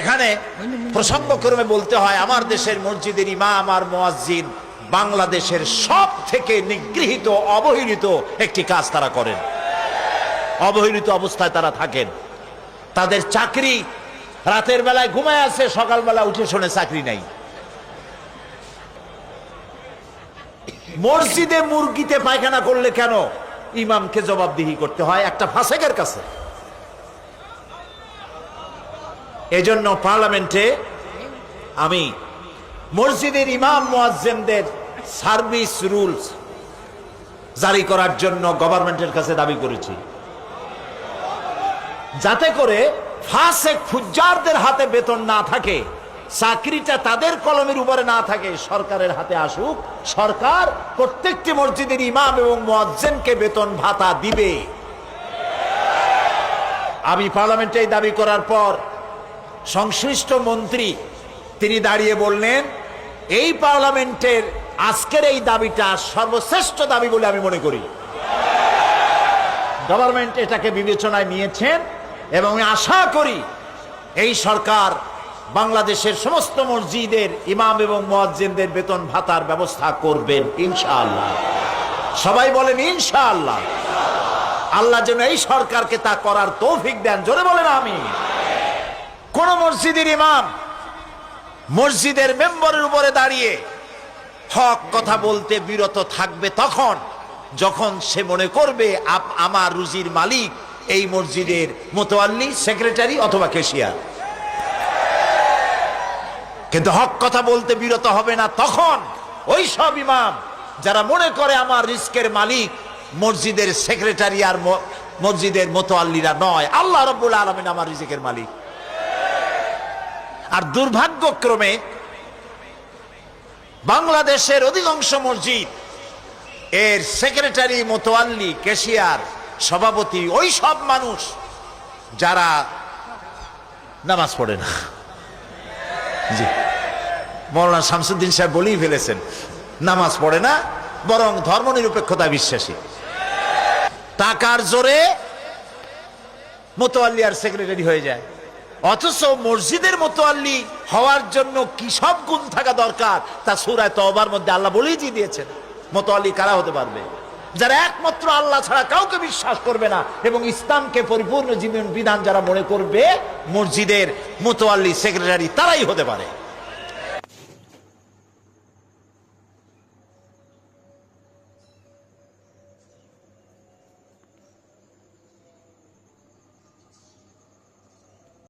এখানে প্রসঙ্গক্রমে বলতে হয়, আমার দেশের মসজিদের ইমাম আর মোয়াজ্জিন বাংলাদেশের সব থেকে নিগৃহীত, অবহেলিত একটি কাজ তারা করেন। অবহেলিত অবস্থায় তারা থাকেন। তাদের চাকরি রাতের বেলায় ঘুমায় আছে, সকালবেলা উঠে শোনে চাকরি নাই। মসজিদে মুরগিতে পায়খানা করলে কেন ইমামকে জবাবদিহি করতে হয়? একটা ফাসেকের কাছে। এজন্য পার্লামেন্টে আমি মসজিদের ইমাম মোয়াজ্জেমদের সার্ভিস রুলস জারি করার জন্য গভর্নমেন্টের কাছে দাবি করেছি। যাতে করে ফাসেক ফুজ্জারদের হাতে বেতন না থাকে, চাকরিটা তাদের কলমের উপরে না থাকে, সরকারের হাতে আসুক, সরকার প্রত্যেকটি মসজিদের ইমাম এবং মোয়াজ্জেমকে বেতন ভাতা দিবে। আমি পার্লামেন্টে দাবি করার পর সংশ্লিষ্ট মন্ত্রী, তিনি দাঁড়িয়ে বললেন, এই পার্লামেন্টের আজকের এই দাবিটা সর্বশ্রেষ্ঠ দাবি বলে আমি মনে করি। গভর্নমেন্ট এটাকে বিবেচনায় নিয়েছেন এবং আশা করি এই সরকার বাংলাদেশের সমস্ত মসজিদের ইমাম এবং মোয়াজ্জিনদের বেতন ভাতার ব্যবস্থা করবেন, ইনশাআল্লাহ। সবাই বলেন, ইনশাআল্লাহ। আল্লাহ যেন এই সরকারকে তা করার তৌফিক দেন। জোরে বলেন আমি কোন মসজিদের ইমাম মসজিদের মেম্বরের উপরে দাঁড়িয়ে হক কথা বলতে বিরত থাকবে তখন, যখন সে মনে করবে আমার রুজির মালিক এই মসজিদের মোতোয়াল্লি সেক্রেটারি অথবা কেশিয়ার কিন্তু হক কথা বলতে বিরত হবে না তখন ওই সব ইমাম যারা মনে করে আমার রিস্কের মালিক মসজিদের সেক্রেটারি আর মসজিদের মোতোয়াল্লিরা নয়। আল্লাহ রব্বুল আলমিন আমার রিজিকের মালিক। আর দুর্ভাগ্যক্রমে বাংলাদেশের অধিকাংশ মসজিদ এর সেক্রেটারি মোতোয়াল্লি, কেশিয়ার, সভাপতি, ওই সব মানুষ যারা নামাজ পড়ে না। জি। মৌলানা শামসুদ্দিন সাহেব বলেই ফেলেছেন, নামাজ পড়ে না, বরং ধর্মনিরপেক্ষতা বিশ্বাসী। টাকার জোরে মোতোয়াল্লি আর সেক্রেটারি হয়ে যায়। অথচ মসজিদের মতো আল্লি হওয়ার জন্য কি সব গুণ থাকা দরকার তা সুরায় তবার মধ্যে আল্লাহ বলেই দিয়ে দিয়েছেন। আল্লি কারা হতে পারবে? যারা একমাত্র আল্লাহ ছাড়া কাউকে বিশ্বাস করবে না এবং ইসলামকে পরিপূর্ণ জীবন বিধান যারা মনে করবে, মসজিদের মোতোয়াল্লি সেক্রেটারি তারাই হতে পারে।